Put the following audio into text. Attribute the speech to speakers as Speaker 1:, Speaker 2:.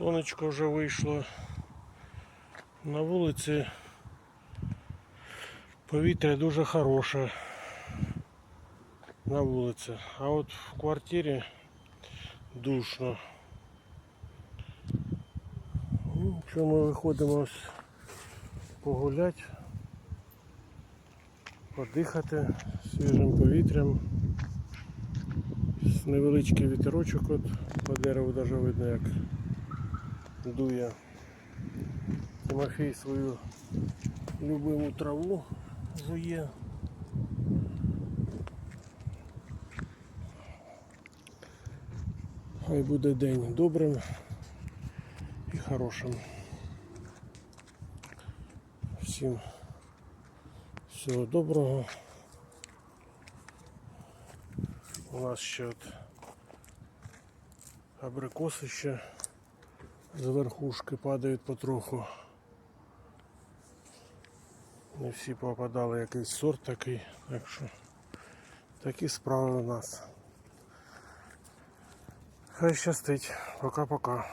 Speaker 1: Сонечко вже вийшло. На вулиці повітря дуже хороше на вулиці. А от в квартирі душно. Ну, що ми виходимо ось погуляти, подихати свіжим повітрям. Невеличкий вітерочок от по дереву навіть видно як дує. Тимофій свою любиму траву жує. Хай буде день добрим і хорошим. Всім всього доброго. У нас ще от абрикоси ще з верхушки падають потроху. Не всі попадали якийсь сорт такий, так що такі справи у нас. Хай щастить. Пока-пока.